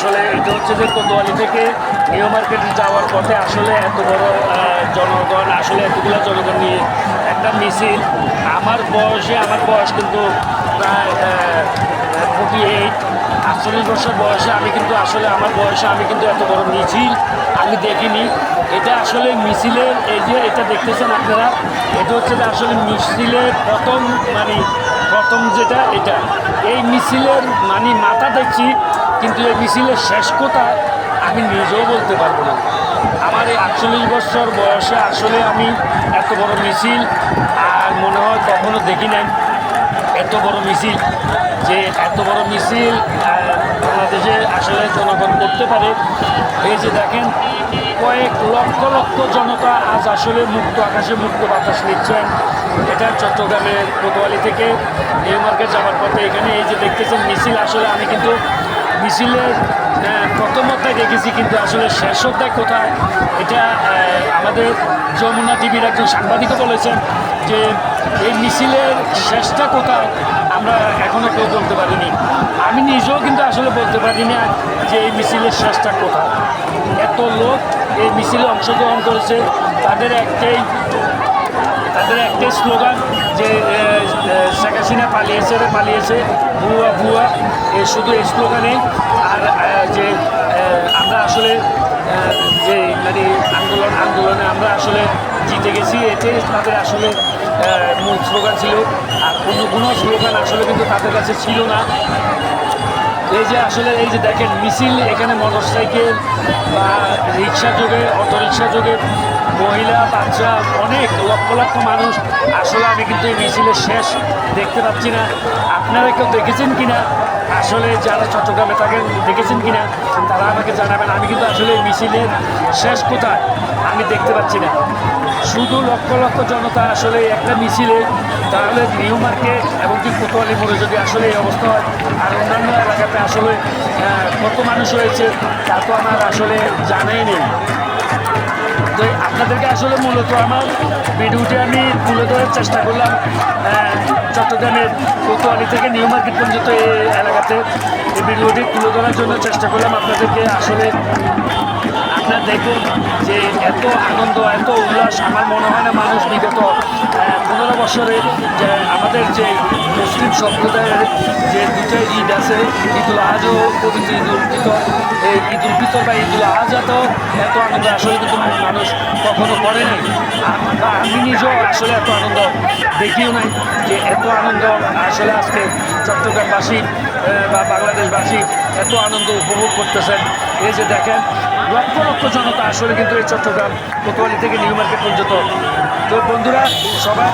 আসলে এটা হচ্ছে যে কোতোয়ালি থেকে নিউ মার্কেটে যাওয়ার পথে আসলে এত বড় জনগণ, আসলে এতগুলো জনগণ নিয়ে একটা মিছিল। আমার বয়সে, আমার বয়স কিন্তু প্রায় ফোর্টি এইট আটচল্লিশ বছর বয়সে আমি কিন্তু আসলে, আমার বয়সে আমি কিন্তু এত বড় মিছিল আমি দেখিনি। এটা আসলে মিছিলের, এই যে এটা দেখতেছেন আপনারা, এটা হচ্ছে যে আসলে মিছিলের প্রথম মানে প্রথম যেটা, এটা। এই মিছিলের মানে মাথা দেখছি, কিন্তু এই মিছিলের শেষ কথা আমি নিজেও বলতে পারব না। আমার এই আটচল্লিশ বছর বয়সে আসলে আমি এত বড় মিছিল আর মনে হয় কখনো দেখি নাই। এত বড় মিছিল, যে এত বড় মিছিল বাংলাদেশে আসলে জনগণ করতে পারে। এই যে দেখেন, কয়েক লক্ষ লক্ষ জনতা আজ আসলে মুক্ত আকাশে মুক্ত বাতাস নিচ্ছেন। এটা চট্টগ্রামের কোতোয়ালি থেকে, নিউ মার্কেট যাওয়ার পথে। এখানে এই যে দেখতেছেন, মিছিল আসলে আমি কিন্তু মিছিলের প্রথম অধ্যায় দেখেছি, কিন্তু আসলে শেষ অধ্যায় কোথায়? এটা আমাদের যমুনা টিভির একজন সাংবাদিকও বলেছেন যে এই মিছিলের শেষটা কোথায় আমরা এখনও কেউ বলতে পারিনি। আমি নিজেও কিন্তু আসলে বলতে পারি না যে এই মিছিলের শেষটা কোথায়। এত লোক এই মিছিলে অংশগ্রহণ করেছে, তাদের একটাই তাদের একটাই স্লোগান যে শেখ হাসিনা পালিয়েছে রে, পালিয়েছে, ভুয়া ভুয়া, এ শুধু এই স্লোগানে আর যে আমরা আসলে যে মানে আন্দোলন, আন্দোলনে আমরা আসলে জিতে গেছি, এটাই তাদের আসলে মূল স্লোগান ছিল। আর অন্য কোনো স্লোগান আসলে কিন্তু তাদের কাছে ছিল না। এই যে আসলে এই যে দেখেন, মিছিল এখানে মোটর সাইকেল বা রিক্সা যোগে অটো রিক্সা যোগে মহিলা, বাচ্চা, অনেক লক্ষ লক্ষ মানুষ আসলে আমি কিন্তু এই মিছিলের শেষ দেখতে পাচ্ছি না। আপনারা কেউ দেখেছেন কিনা? আসলে যারা চট্টগ্রামে থাকেন, দেখেছেন কিনা? তারা আমাকে জানাবেন, আমি কিন্তু আসলে মিছিলের শেষ কোথায়? আমি দেখতে পাচ্ছি না। শুধু লক্ষ লক্ষ জনতা আসলে একটা মিছিলে, তাহলে নিউ মার্কেট এবং কি কোতোয়ালি মোড়ে যদি আসলে এই অবস্থা হয়, আর অন্যান্য এলাকাতে আসলে কত মানুষ হয়েছে তা তো আমার আসলে জানাই নেই। তো আপনাদেরকে আসলে মূলত আমার ভিডিওটি আমি তুলে ধরার চেষ্টা করলাম চট্টগ্রামের কোতোয়ালি থেকে নিউ মার্কেট পর্যন্ত এই এলাকাতে এই ভিডিওটি তুলে ধরার জন্য চেষ্টা করলাম আপনাদেরকে আসলে আপনার দেখুন যে এত আনন্দ, এত উল্লাস, আমার মনে হয় না মানুষ বিগত পনেরো বছরে যে আমাদের যে মুসলিম সম্প্রদায়ের যে দুটো ঈদ আছে ঈদুল আজ ও পবিত্র ঈদুল ফিতর। এই ঈদুল ফিতর বা ঈদুল আজহাতেও এত আনন্দ, আসলে কিন্তু মানুষ কখনো করে নাই। আ- বা আমি নিজেও আসলে এত আনন্দ দেখিও নাই যে এত আনন্দ আসলে আজকে চট্টগ্রামবাসী বা বাংলাদেশবাসী এত আনন্দ উপভোগ করতেছেন। এই যে দেখেন, লক্ষ লক্ষ জনতা আসলে কিন্তু এই চট্টগ্রাম কোতোয়ালি থেকে নিউ মার্কেট পর্যন্ত। তো বন্ধুরা, সবাই